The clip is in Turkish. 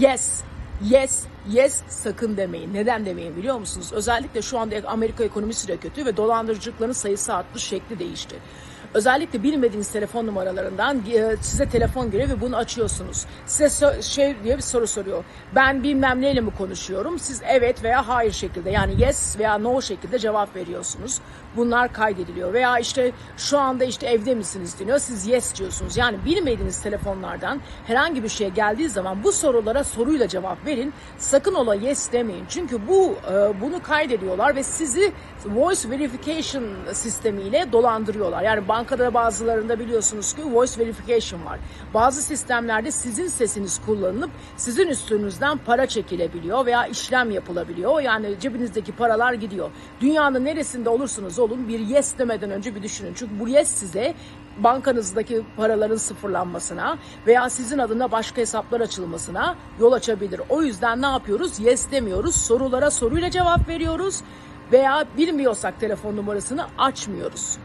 Yes, yes, yes sakın demeyin. Neden demeyin biliyor musunuz? Özellikle şu anda Amerika ekonomisi de kötü ve dolandırıcılıkların sayısı arttı, şekli değişti. Özellikle bilmediğiniz telefon numaralarından e, size telefon geliyor ve bunu açıyorsunuz. Size şey diye bir soru soruyor. Ben bilmem neyle mi konuşuyorum? Siz evet veya hayır şekilde yani yes veya no şekilde cevap veriyorsunuz. Bunlar kaydediliyor. Veya işte şu anda işte evde misiniz deniyor. Siz yes diyorsunuz. Yani bilmediğiniz telefonlardan herhangi bir şey geldiği zaman bu sorulara soruyla cevap verin. Sakın ola yes demeyin. Çünkü bu e, bunu kaydediyorlar ve sizi voice verification sistemiyle dolandırıyorlar. Yani bankada bazılarında biliyorsunuz ki voice verification var. Bazı sistemlerde sizin sesiniz kullanılıp sizin üstünüzden para çekilebiliyor veya işlem yapılabiliyor. Yani cebinizdeki paralar gidiyor. Dünyanın neresinde olursunuz olun bir yes demeden önce bir düşünün. Çünkü bu yes size bankanızdaki paraların sıfırlanmasına veya sizin adına başka hesaplar açılmasına yol açabilir. O yüzden ne yapıyoruz? Yes demiyoruz. Sorulara soruyla cevap veriyoruz veya bilmiyorsak telefon numarasını açmıyoruz.